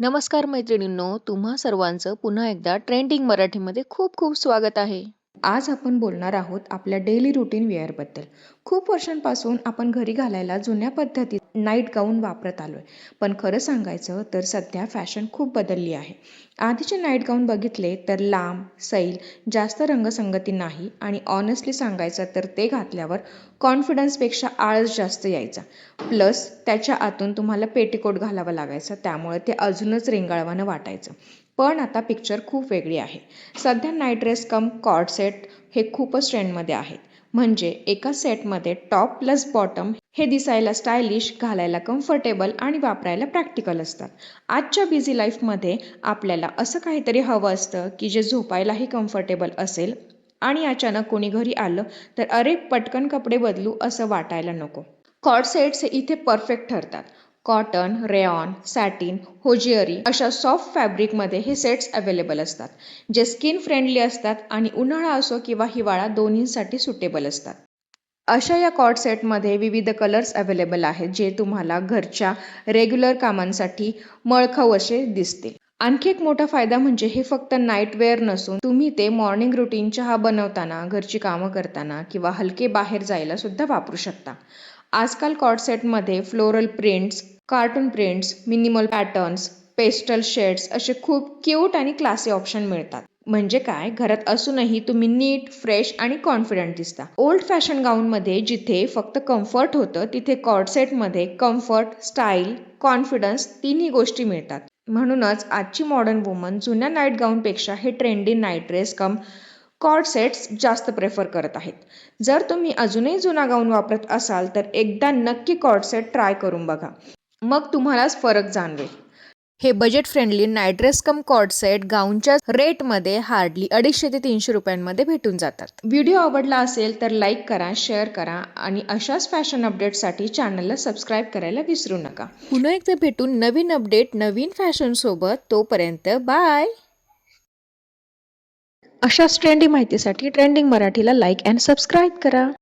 नमस्कार मैत्रिणींनो, तुम्हा सर्वांचं पुन्हा एकदा ट्रेंडिंग मराठीमध्ये खूप खूप स्वागत आहे. आज आपण बोलणार आहोत आपल्या डेली रुटीन वेअरबद्दल. खूप वर्षांपासून आपण घरी घालायला जुन्या पद्धतीत नाईट गाऊन वापरत आलोय. पण खरं सांगायचं तर सध्या फॅशन खूप बदलली आहे. आधीचे नाईट गाऊन बघितले तर लांब, सैल, जास्त रंगसंगती नाही आणि ऑनेस्टली सांगायचं तर ते घातल्यावर कॉन्फिडन्सपेक्षा आळस जास्त यायचा. प्लस त्याच्या आतून तुम्हाला पेटीकोट घालावा लागायचा त्यामुळे ते अजूनच रिंगाळवानं वाटायचं. पण आता पिक्चर खूप वेगळी आहे. सध्या night dress cum coord set हे खूपच ट्रेंडमध्ये आहेत. म्हणजे एका सेटमध्ये टॉप प्लस बॉटम हे दिसायला स्टायलिश, घालायला कम्फर्टेबल आणि वापरायला प्रॅक्टिकल असतात. आजच्या बिझी लाईफमध्ये आपल्याला असं काहीतरी हवं असतं की जे झोपायलाही कम्फर्टेबल असेल आणि अचानक कोणी घरी आलं तर अरे पटकन कपडे बदलू असं वाटायला नको. कॉट सेट्स हे इथे परफेक्ट ठरतात. कॉटन, रेऑन सॅटिन, होजिअरी अशा सॉफ्ट फॅब्रिकमध्ये हे सेट्स अवेलेबल असतात, जे स्किन फ्रेंडली असतात आणि उन्हाळा असो किंवा हिवाळा दोन्हींसाठी सुटेबल असतात. अशा या कॉर्ड सेटमध्ये विविध कलर्स अवेलेबल आहेत जे तुम्हाला घरच्या रेग्युलर कामांसाठी मळखाऊ असे दिसतील. आणखी एक मोठा फायदा म्हणजे हे फक्त नाईटवेअर नसून तुम्ही ते मॉर्निंग रुटीन चहा बनवताना, घरची कामं करताना किंवा हलके बाहेर जायला सुद्धा वापरू शकता. आजकाल कॉर्ड सेटमध्ये floral prints, cartoon prints, minimal patterns, pastel shades असे खूप क्यूट आणि क्लासी ऑप्शन मिळतात. म्हणजे काय घरात असूनही तुम्ही नीट, फ्रेश आणि कॉन्फिडंट दिसता. ओल्ड फॅशन गाऊनमध्ये जिथे फक्त कम्फर्ट होतं तिथे कॉर्डसेटमध्ये कम्फर्ट, स्टाईल, कॉन्फिडन्स तिन्ही गोष्टी मिळतात. म्हणूनच आजची मॉडर्न वुमन जुन्या नाईट गाऊनपेक्षा हे trendy night dress cum coord sets जास्त प्रेफर करत आहेत. जर तुम्ही अजूनही जुना गाऊन वापरत असाल तर एकदा नक्की कॉर्ड सेट ट्राय करून बघा. मग तुम्हालाच फरक जाणवेल. हे budget friendly night cum coord set गाऊनच्या रेटमध्ये हार्डली अडीचशे ते तीनशे रुपयांमध्ये भेटून जातात. व्हिडिओ आवडला असेल तर लाईक करा, शेअर करा आणि अशाच फॅशन अपडेटसाठी चॅनलला सबस्क्राईब करायला विसरू नका. पुन्हा एकदा भेटून नवीन अपडेट, नवीन फॅशनसोबत तोपर्यंत बाय. अशाच ट्रेंडी माहितीसाठी ट्रेंडिंग मराठीला लाईक अँड सबस्क्राईब करा.